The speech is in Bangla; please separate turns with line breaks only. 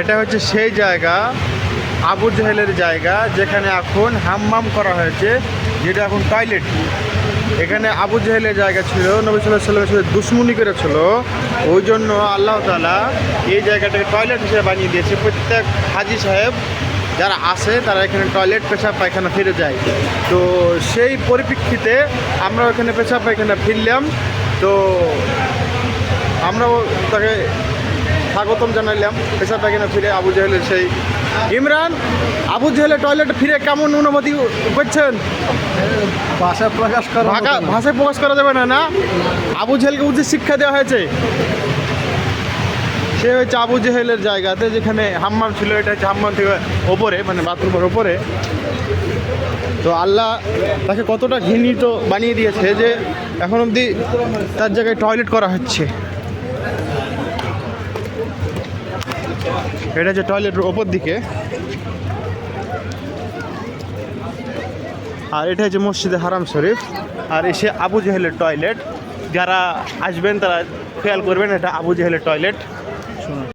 এটা হচ্ছে সেই জায়গা, আবু জাহেলের জায়গা, যেখানে এখন হাম্মাম করা হয়েছে, যেটা এখন টয়লেট এখানে আবু জাহেলের জায়গা ছিল, নবী সাল্লাহ সাল্লামের সাথে দুশ্মনী করেছিল। ওই জন্য আল্লাহ তালা এই জায়গাটাকে টয়লেট হিসেবে বানিয়ে দিয়েছে। প্রত্যেক হাজি সাহেব যারা আসে তারা এখানে টয়লেট পেশাব, পায়খানা ফিরে যায়। তো সেই পরিপ্রেক্ষিতে আমরা ওখানে পেশাব, পায়খানা ফিরলাম। তো আমরাও তাকে স্বাগতম জানাইলাম। পেশাব পায়খানা ফিরে আবু জাহেলের সেই ইমরান। আবু জাহেলের টয়লেটে ফিরে কেমন অনুমতি করছেন?
ভাষা প্রকাশ করা
ভাষা ভাষায় প্রকাশ করা যাবে না না? আবু জেহেলকে উচিত শিক্ষা দেওয়া হয়েছে। সে হচ্ছে আবু জেহেলের জায়গাতে যেখানে হাম্মাম ছিল এটা হচ্ছে হাম্মাম থেকে ওপরে মানে বাথরুমের ওপরে। তো আল্লাহ তাকে কতটা ঘৃণিত বানিয়ে দিয়েছে যে এখন অবধি তার জায়গায় টয়লেট করা হচ্ছে। এটা যে টয়লেটের ওপর দিকে। আর এটা হচ্ছে মসজিদে হারাম শরীফ। আর এসে আবু জাহেলের টয়লেট যারা আসবেন, তারা খেয়াল করবেন, এটা আবু জাহেলের টয়লেট